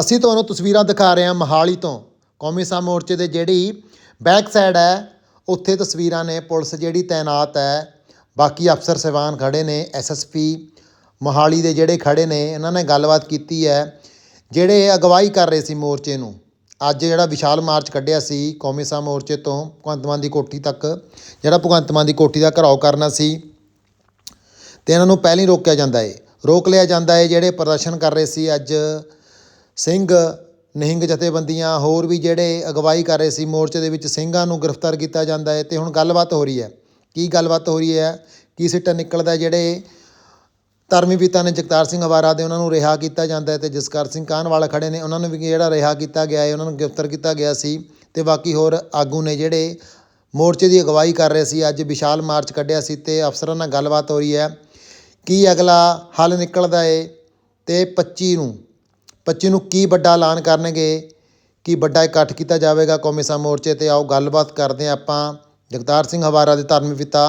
ਅਸੀਂ ਤੁਹਾਨੂੰ ਤਸਵੀਰਾਂ ਦਿਖਾ ਰਹੇ ਹਾਂ ਮਹਾਲੀ ਤੋਂ। ਕੌਮੀ ਸਾ ਮੋਰਚੇ ਦੇ ਜਿਹੜੀ ਬੈਕ ਸਾਈਡ ਹੈ, ਉੱਥੇ ਤਸਵੀਰਾਂ ਨੇ ਪੁਲਿਸ ਜਿਹੜੀ ਤਾਇਨਾਤ ਹੈ। ਬਾਕੀ ਅਫਸਰ ਸਹਿਬਾਨ ਖੜੇ ਨੇ ਐਸਐਸਪੀ ਮੋਹਾਲੀ ਦੇ ਜਿਹੜੇ ਖੜੇ ਨੇ, ਇਹਨਾਂ ਨੇ ਗੱਲਬਾਤ ਕੀਤੀ ਹੈ, ਜਿਹੜੇ ਅਗਵਾਈ ਕਰ ਰਹੇ ਸੀ ਮੋਰਚੇ ਨੂੰ। ਅੱਜ ਜਿਹੜਾ ਵਿਸ਼ਾਲ ਮਾਰਚ ਕੱਢਿਆ ਸੀ ਕੌਮੀ ਸਾ ਮੋਰਚੇ ਤੋਂ, ਭਗਵੰਤ ਮਾਨ ਦੀ ਕੋਠੀ ਤੱਕ, ਜਿਹੜਾ ਭਗਵੰਤ ਮਾਨ ਦੀ ਕੋਠੀ ਦਾ ਘਰਾਓ ਕਰਨਾ ਸੀ, ਤੇ ਇਹਨਾਂ ਨੂੰ ਪਹਿਲਾਂ ਹੀ ਰੋਕਿਆ ਜਾਂਦਾ ਏ। ਰੋਕ ਲਿਆ ਜਾਂਦਾ ਏ, ਜਿਹੜੇ ਪ੍ਰਦਰਸ਼ਨ ਕਰ ਰਹੇ ਸੀ ਅੱਜ ਸਿੰਘ, ਨਿਹੰਗ ਜਥੇਬੰਦੀਆਂ, ਹੋਰ ਵੀ ਜਿਹੜੇ ਅਗਵਾਈ ਕਰ ਰਹੇ ਸੀ, ਮੋਰਚੇ ਦੇ ਵਿੱਚ ਸਿੰਘਾਂ ਨੂੰ ਗ੍ਰਿਫਤਾਰ ਕੀਤਾ ਜਾਂਦਾ ਹੈ। ਤੇ ਹੁਣ ਗੱਲਬਾਤ ਹੋ ਰਹੀ ਹੈ। ਕੀ ਗੱਲਬਾਤ ਹੋ ਰਹੀ ਹੈ? ਕੀ ਸਿੱਟਾ ਨਿਕਲਦਾ ਜਿਹੜੇ ਧਰਮੀ ਪਿਤਾ ਨੇ ਜਗਤਾਰ ਸਿੰਘ ਅਵਾਰਾ ਦੇ ਉਹਨਾਂ ਨੂੰ ਰਿਹਾ ਕੀਤਾ ਜਾਂਦਾ ਹੈ ਤੇ ਜਸਕਰ ਸਿੰਘ ਕਾਹਨਵਾਲ ਖੜੇ ਨੇ, ਉਹਨਾਂ ਨੂੰ ਵੀ ਜਿਹੜਾ ਰਿਹਾ ਕੀਤਾ ਗਿਆ ਹੈ, ਉਹਨਾਂ ਨੂੰ ਗ੍ਰਿਫਤਾਰ ਕੀਤਾ ਗਿਆ ਸੀ। ਤੇ ਬਾਕੀ ਹੋਰ ਆਗੂ ਨੇ ਜਿਹੜੇ ਮੋਰਚੇ ਦੀ ਅਗਵਾਈ ਕਰ ਰਹੇ ਸੀ, ਅੱਜ ਵਿਸ਼ਾਲ ਮਾਰਚ ਕੱਢਿਆ ਸੀ ਤੇ ਅਫਸਰਾਂ ਨਾਲ ਗੱਲਬਾਤ ਹੋ ਰਹੀ ਹੈ। ਕੀ ਅਗਲਾ ਹੱਲ ਨਿਕਲਦਾ ਏ ਤੇ 25 ਨੂੰ 25 ਨੂੰ ਕੀ ਵੱਡਾ ਐਲਾਨ ਕਰਨਗੇ, ਕੀ ਵੱਡਾ ਇਕੱਠ ਕੀਤਾ ਜਾਵੇਗਾ ਕੌਮੀ ਸਾ ਮੋਰਚੇ ਤੇ, ਆਓ ਗੱਲਬਾਤ ਕਰਦੇ ਹਾਂ ਆਪਾਂ ਜਗਤਾਰ ਸਿੰਘ ਹਵਾਰਾ ਦੇ ਧਰਮੀ ਪਿਤਾ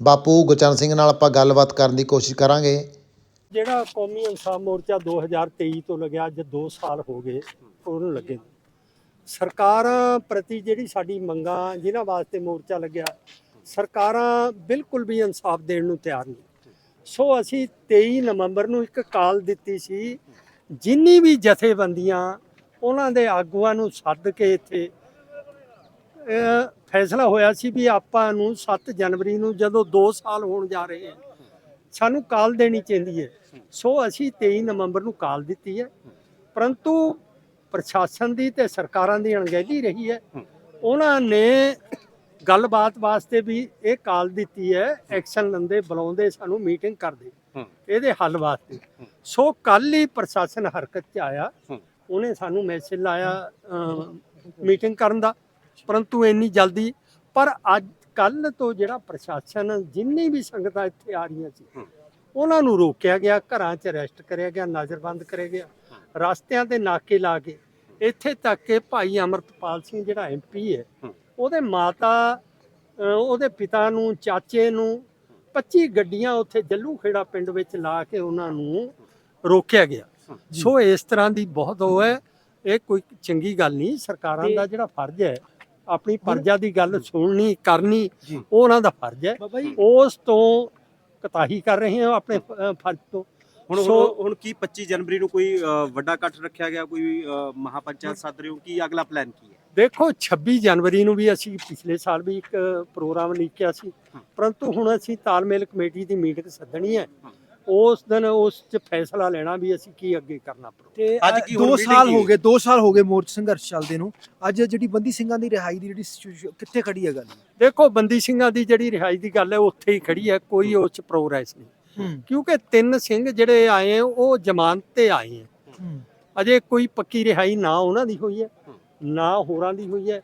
ਬਾਪੂ ਗੁਰਚਰਨ ਸਿੰਘ ਨਾਲ ਆਪਾਂ ਗੱਲਬਾਤ ਕਰਨ ਦੀ ਕੋਸ਼ਿਸ਼ ਕਰਾਂਗੇ। ਜਿਹੜਾ ਕੌਮੀ ਇਨਸਾਫ ਮੋਰਚਾ 2023 ਤੋਂ ਲੱਗਿਆ, ਅੱਜ 2 ਸਾਲ ਹੋ ਗਏ, ਉਹਨੂੰ ਲੱਗੇ। ਸਰਕਾਰਾਂ ਪ੍ਰਤੀ ਜਿਹੜੀ ਸਾਡੀ ਮੰਗਾਂ, ਜਿਨ੍ਹਾਂ ਵਾਸਤੇ ਮੋਰਚਾ ਲੱਗਿਆ, ਸਰਕਾਰਾਂ ਬਿਲਕੁਲ ਵੀ ਇਨਸਾਫ ਦੇਣ ਨੂੰ ਤਿਆਰ ਨਹੀਂ। ਸੋ ਅਸੀਂ 23 ਨਵੰਬਰ ਨੂੰ ਇੱਕ ਕਾਲ ਦਿੱਤੀ ਸੀ ਜਿੰਨੀ ਵੀ ਜਥੇਬੰਦੀਆਂ ਉਹਨਾਂ ਦੇ ਆਗੂਆਂ ਨੂੰ ਸੱਦ ਕੇ ਇੱਥੇ ਫੈਸਲਾ ਹੋਇਆ ਸੀ ਵੀ ਆਪਾਂ ਨੂੰ 7 ਜਨਵਰੀ ਨੂੰ ਜਦੋਂ 2 ਸਾਲ ਹੋਣ ਜਾ ਰਹੇ ਹਨ ਸਾਨੂੰ ਕਾਲ ਦੇਣੀ ਚਾਹੀਦੀ ਹੈ। ਸੋ ਅਸੀਂ 23 ਨਵੰਬਰ ਨੂੰ ਕਾਲ ਦਿੱਤੀ ਹੈ। ਪਰੰਤੂ ਪ੍ਰਸ਼ਾਸਨ ਦੀ ਤੇ ਸਰਕਾਰਾਂ ਦੀ ਅਣਗਹਿਲੀ ਰਹੀ ਹੈ। ਉਹਨਾਂ ਨੇ ਗੱਲਬਾਤ ਵਾਸਤੇ ਵੀ ਇਹ ਕਾਲ ਦਿੱਤੀ ਹੈ ਐਕਸ਼ਨ ਲੰਦੇ ਬੁਲਾਉਂਦੇ ਸਾਨੂੰ ਮੀਟਿੰਗ ਕਰਦੇ। ਇਹਦੇ ਹੱਲ ਵਾਸਤੇ। ਸੋ ਕੱਲ ਹੀ ਪ੍ਰਸ਼ਾਸਨ ਹਰਕਤ 'ਚ ਆਇਆ। ਉਹਨੇ ਸਾਨੂੰ ਮੈਸੇਜ ਲਾਇਆ ਮੀਟਿੰਗ ਕਰਨ ਦਾ। ਪਰੰਤੂ ਇੰਨੀ ਜਲਦੀ ਪਰ ਅੱਜ ਕੱਲ ਤੋਂ ਜਿਹੜਾ ਪ੍ਰਸ਼ਾਸਨ ਜਿੰਨੀ ਵੀ ਸੰਗਤਾਂ ਇੱਥੇ ਆ ਰਹੀਆਂ ਸੀ ਉਹਨਾਂ ਨੂੰ ਰੋਕਿਆ ਗਿਆ ਘਰਾਂ 'ਚ ਅਰੈਸਟ ਕਰਿਆ ਗਿਆ ਨਜ਼ਰਬੰਦ ਕਰਿਆ ਗਿਆ। ਰਸਤਿਆਂ ਤੇ ਨਾਕੇ ਲਾ ਕੇ ਇੱਥੇ ਤੱਕ ਕਿ ਭਾਈ ਅਮਰਤਪਾਲ ਸਿੰਘ ਜਿਹੜਾ ਐਮਪੀ ਹੈ ਉਹਦੇ ਮਾਤਾ ਉਹਦੇ ਪਿਤਾ ਨੂੰ ਚਾਚੇ ਨੂੰ 25 ਗੱਡੀਆਂ ਉੱਥੇ ਜੱਲੂ ਖੇੜਾ ਪਿੰਡ ਵਿੱਚ ਲਾ ਕੇ ਉਹਨਾਂ ਨੂੰ ਰੋਕਿਆ ਗਿਆ। ਸੋ ਇਸ ਤਰ੍ਹਾਂ ਦੀ ਬਹੁਤ ਉਹ ਹੈ ਇਹ ਕੋਈ ਚੰਗੀ ਗੱਲ ਨਹੀਂ। ਸਰਕਾਰਾਂ ਦਾ ਜਿਹੜਾ ਫਰਜ਼ ਹੈ ਆਪਣੀ ਪ੍ਰਜਾ ਦੀ ਗੱਲ ਸੁਣਨੀ ਕਰਨੀ ਉਹ ਉਹਨਾਂ ਦਾ ਫਰਜ਼ ਹੈ। ਉਸ ਤੋਂ ਕਤਾਹੀ ਕਰ ਰਹੇ ਹਾਂ ਆਪਣੇ ਫਰਜ਼ ਤੋਂ। ਹੁਣ ਹੁਣ ਕੀ 25 ਜਨਵਰੀ ਨੂੰ ਕੋਈ ਵੱਡਾ ਇਕੱਠ ਰੱਖਿਆ ਗਿਆ ਕੋਈ ਮਹਾਪੰਚਾਇਤ ਸੱਦ ਰਹੇ ਹੋ? ਕੀ ਅਗਲਾ ਪਲਾਨ ਕੀ ਹੈ? ਦੇਖੋ 26 ਜਨਵਰੀ ਨੂੰ ਵੀ ਅਸੀਂ ਪਿਛਲੇ ਸਾਲ ਵੀ ਇੱਕ ਪ੍ਰੋਗਰਾਮ ਲਿਖਿਆ ਸੀ। ਪਰੰਤੂ ਹੁਣ ਅਸੀਂ ਤਾਲਮੇਲ ਕਮੇਟੀ ਦੀ ਮੀਟਿੰਗ ਸੱਦਣੀ ਹੈ। ਉਸ ਦਿਨ ਉਸ 'ਚ ਫੈਸਲਾ ਲੈਣਾ ਵੀ ਅਸੀਂ ਕੀ ਅੱਗੇ ਕਰਨਾ ਤੇ ਅੱਜ ਕੀ ਹੁਣ 2 meeting ਸਾਲ ਕੀ ਹੋ? ਗਏ 2 ਸਾਲ ਹੋ ਗਏ ਮੋਰਚ ਸੰਘਰਸ਼ ਚੱਲਦੇ ਨੂੰ। ਅੱਜ ਜਿਹੜੀ ਬੰਦੀ ਸਿੰਘਾਂ ਦੀ ਰਿਹਾਈ ਦੀ ਜਿਹੜੀ ਸਿਚੁਏਸ਼ਨ ਕਿੱਥੇ ਖੜੀ ਹੈ ਗੱਲ? ਦੇਖੋ ਬੰਦੀ ਸਿੰਘਾਂ ਦੀ ਜਿਹੜੀ ਰਿਹਾਈ ਦੀ ਗੱਲ ਹੈ ਉਹ ਉੱਥੇ ਹੀ ਖੜੀ ਹੈ ਕੋਈ ਉਸ 'ਚ ਪ੍ਰੋਗਰੈਸ ਨਹੀਂ। ਕਿਉਂਕਿ ਤਿੰਨ ਸਿੰਘ ਜਿਹੜੇ ਆਏ ਆ ਉਹ ਜ਼ਮਾਨਤ ਤੇ ਆਏ ਆ ਹੂੰ। ਅਜੇ ਕੋਈ ਪੱਕੀ ਰਿਹਾਈ ਨਾ ਉਹਨਾਂ ਦੀ ਹੋਈ ਹੈ। ਨਾ ਹੋਰਾਂ ਦੀ ਹੋਈ ਹੈ।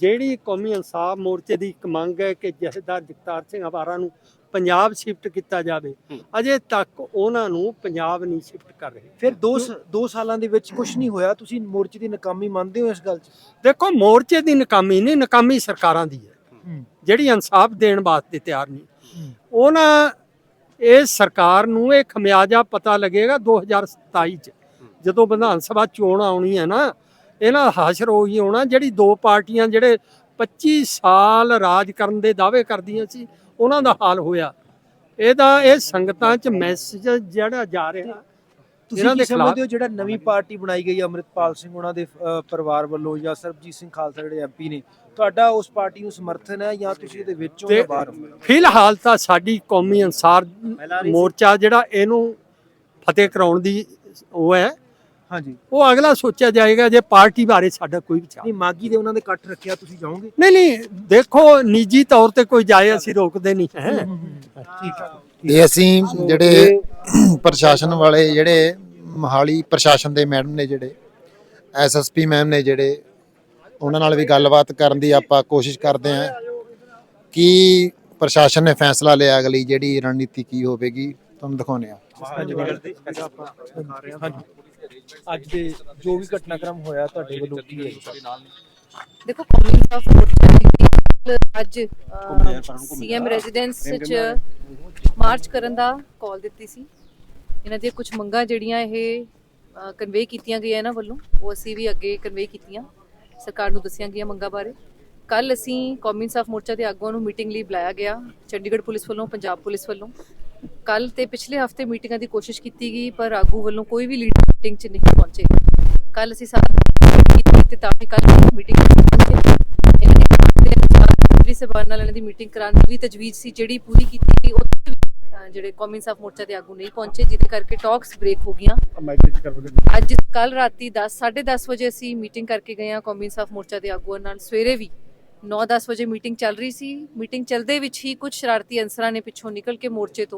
ਜਿਹੜੀ ਕੌਮੀ ਇਨਸਾਫ ਮੋਰਚੇ ਦੀ ਇੱਕ ਮੰਗ ਹੈ ਕਿ ਜਥੇਦਾਰ ਜਗਤਾਰ ਸਿੰਘ ਹਵਾਰਾ ਨੂੰ ਪੰਜਾਬ ਸ਼ਿਫਟ ਕੀਤਾ ਜਾਵੇ ਅਜੇ ਤੱਕ ਉਹਨਾਂ ਨੂੰ ਪੰਜਾਬ ਨਹੀਂ ਸ਼ਿਫਟ ਕਰ ਰਹੇ। ਫਿਰ 2 2 ਸਾਲਾਂ ਦੇ ਵਿੱਚ ਕੁਝ ਨਹੀਂ ਹੋਇਆ? ਤੁਸੀਂ ਮੋਰਚੇ ਦੀ ਨਾਕਾਮੀ ਮੰਨਦੇ ਹੋ ਇਸ ਗੱਲ 'ਚ? ਦੇਖੋ ਮੋਰਚੇ ਦੀ ਨਕਾਮੀ ਨਹੀਂ ਨਕਾਮੀ ਸਰਕਾਰਾਂ ਦੀ ਹੈ। ਜਿਹੜੀ ਇਨਸਾਫ ਦੇਣ ਵਾਸਤੇ ਤਿਆਰ ਨਹੀਂ। ਉਹਨਾਂ ਇਹ ਸਰਕਾਰ ਨੂੰ ਇਹ ਖਮਿਆਜਾ ਪਤਾ ਲੱਗੇਗਾ 2027 ਚ। ਜਦੋਂ ਵਿਧਾਨ ਸਭਾ ਚੋਣ ਆਉਣੀ ਹੈ ਨਾ ਇਹਨਾਂ ਦਾ ਹਸ਼ਰ ਉਹੀ ਹੋਣਾ ਜਿਹੜੀ ਦੋ ਪਾਰਟੀਆਂ ਜਿਹੜੇ 25 ਸਾਲ ਰਾਜ ਕਰਨ ਦੇ ਦਾਅਵੇ ਕਰਦੀਆਂ ਸੀ ਉਹਨਾਂ ਦਾ ਹਾਲ ਹੋਇਆ। ਇਹਦਾ ਇਹ ਸੰਗਤਾਂ 'ਚ ਮੈਸੇਜ ਜਿਹੜਾ ਜਾ ਰਿਹਾ ਤੁਸੀਂ ਕੀ ਸਮਝਦੇ ਹੋ ਜਿਹੜਾ ਨਵੀਂ ਪਾਰਟੀ ਬਣਾਈ ਗਈ ਹੈ ਅੰਮ੍ਰਿਤਪਾਲ ਸਿੰਘ ਉਹਨਾਂ ਦੇ ਪਰਿਵਾਰ ਵੱਲੋਂ ਜਾਂ ਸਰਬਜੀਤ ਸਿੰਘ ਖਾਲਸਾ ਜਿਹੜੇ ਐਮਪੀ ਨੇ ਤੁਹਾਡਾ ਉਸ ਪਾਰਟੀ ਨੂੰ ਸਮਰਥਨ ਹੈ ਜਾਂ ਤੁਸੀਂ ਇਹਦੇ ਵਿੱਚੋਂ ਜਾਂ ਤੇ ਬਾਹਰ ਹੋ? ਫਿਲਹਾਲ ਤਾਂ ਸਾਡੀ ਕੌਮੀ ਅਨਸਾਰ ਮੋਰਚਾ ਜਿਹੜਾ ਇਹਨੂੰ ਫਤਿਹ ਕਰਾਉਣ ਦੀ ਉਹ ਹੈ ਹਾਂਜੀ। ਉਹ ਅਗਲਾ ਸੋਚਿਆ ਜਾਏਗਾ ਜੇ ਪਾਰਟੀ ਬਾਰੇ ਸਾਡਾ ਕੋਈ ਵਿਚਾਰ। ਨਹੀਂ ਮਾਗੀ ਦੇ ਉਹਨਾਂ ਦੇ ਇਕੱਠ ਰੱਖਿਆ ਤੁਸੀਂ ਜਾਓਗੇ? ਨਹੀਂ ਨਹੀਂ ਦੇਖੋ ਨਿੱਜੀ ਤੌਰ ਤੇ ਕੋਈ ਜਾਏ ਅਸੀਂ ਰੋਕਦੇ ਨਹੀਂ ਹੈ। ਠੀਕ ਹੈ ਇਹ ਅਸੀਂ ਜਿਹੜੇ ਪ੍ਰਸ਼ਾਸਨ ਵਾਲੇ ਜਿਹੜੇ ਮਹਾਲੀ ਪ੍ਰਸ਼ਾਸਨ ਦੇ ਮੈਡਮ ਨੇ ਜਿਹੜੇ ਐਸਐਸਪੀ ਮੈਮ ਨੇ ਜਿਹੜੇ ਉਹਨਾਂ ਨਾਲ ਵੀ ਗੱਲਬਾਤ ਕਰਨ ਦੀ ਆਪਾਂ ਕੋਸ਼ਿਸ਼ ਕਰਦੇ ਹਾਂ ਕਿ ਪ੍ਰਸ਼ਾਸਨ ਨੇ ਫੈਸਲਾ ਲਿਆ ਅਗਲੀ ਜਿਹੜੀ ਰਣਨੀਤੀ ਕੀ ਹੋਵੇਗੀ ਤੁਹਾਨੂੰ ਦਿਖਾਉਂਦੇ ਆ ਅੱਜ ਦੇ ਜੋ ਵੀ ਘਟਨਾਕ੍ਰਮ ਹੋਇਆ ਤੁਹਾਡੇ ਵੱਲੋਂ ਕੀ ਹੈ? ਦੇਖੋ ਕੌਮੀ ਮੋਰਚਾ ਨੇ ਅੱਜ ਸੀਐਮ ਰੈਜ਼ੀਡੈਂਸ ਵਿੱਚ ਮਾਰਚ ਕਰਨ ਦਾ ਕਾਲ ਦਿੱਤੀ ਸੀ। ਇਹਨਾਂ ਦੀਆਂ ਕੁਝ ਮੰਗਾਂ ਜਿਹੜੀਆਂ ਇਹ ਕਨਵੇ ਕੀਤੀਆਂ ਗਈਆਂ ਇਹਨਾਂ ਵੱਲੋਂ ਉਹ ਅਸੀਂ ਵੀ ਅੱਗੇ ਕਨਵੇ ਕੀਤੀਆਂ। ਸਰਕਾਰ ਨੂੰ ਦੱਸੀਆਂ ਗਈਆਂ ਮੰਗਾਂ ਬਾਰੇ। ਕੱਲ ਅਸੀਂ ਕੌਮੀ ਇਨਸਾਫ ਮੋਰਚਾ ਦੇ ਆਗੂਆਂ ਨੂੰ ਮੀਟਿੰਗ ਲਈ ਬੁਲਾਇਆ ਗਿਆ। ਚੰਡੀਗੜ੍ਹ ਪੁਲਿਸ ਵੱਲੋਂ ਪੰਜਾਬ ਪੁਲਿਸ ਵੱਲੋਂ। ਕੱਲ ਤੇ ਪਿਛਲੇ ਹਫ਼ਤੇ ਮੀਟਿੰਗਾਂ ਦੀ ਕੋਸ਼ਿਸ਼ ਕੀਤੀ ਗਈ ਪਰ ਆਗੂ ਵੱਲੋਂ ਕੋਈ ਵੀ ਲੀਡਰ ਮੀਟਿੰਗ 'ਚ ਨਹੀਂ ਪਹੁੰਚੇ। ਕੱਲ ਅਸੀਂ ਸਾਰੇ ਕੀਤੀ ਤੇ ਤਾਂ ਕਿ ਕੱਲ ਮੀਟਿੰਗ ਮੰਤਰੀ ਸਾਹਿਬਾਨ ਨਾਲ ਇਹਨਾਂ ਦੀ ਮੀਟਿੰਗ ਕਰਾਉਣ ਦੀ ਵੀ ਤਜਵੀਜ਼ ਸੀ ਜਿਹੜੀ ਪੂਰੀ ਕੀਤੀ ਗਈ ਵੀ, ਅਹ, ਜਿਹੜੇ ਕੌਮੀ ਇਨਸਾਫ ਮੋਰਚਾ ਦੇ ਆਗੂ ਨਹੀਂ ਪਹੁੰਚੇ ਜਿਹਦੇ ਕਰਕੇ ਟਾਕਸ ਬ੍ਰੇਕ ਹੋ ਗਈਆਂ। ਅੱਜ ਕੱਲ ਰਾਤੀ 10 10:30 ਵਜੇ ਅਸੀਂ ਮੀਟਿੰਗ ਕਰਕੇ ਗਏ ਹਾਂ ਕੌਮੀ ਇਨਸਾਫ ਮੋਰਚਾ ਦੇ ਆਗੂਆਂ ਨਾਲ। ਸਵੇਰੇ ਵੀ 9-10 ਵਜੇ ਮੀਟਿੰਗ ਚੱਲ ਰਹੀ ਸੀ। ਮੀਟਿੰਗ ਚੱਲਦੇ ਵਿੱਚ ਹੀ ਕੁਝ ਸ਼ਰਾਰਤੀ ਅਨਸਰਾਂ ਨੇ ਪਿੱਛੋਂ ਨਿਕਲ ਕੇ ਮੋਰਚੇ ਤੋਂ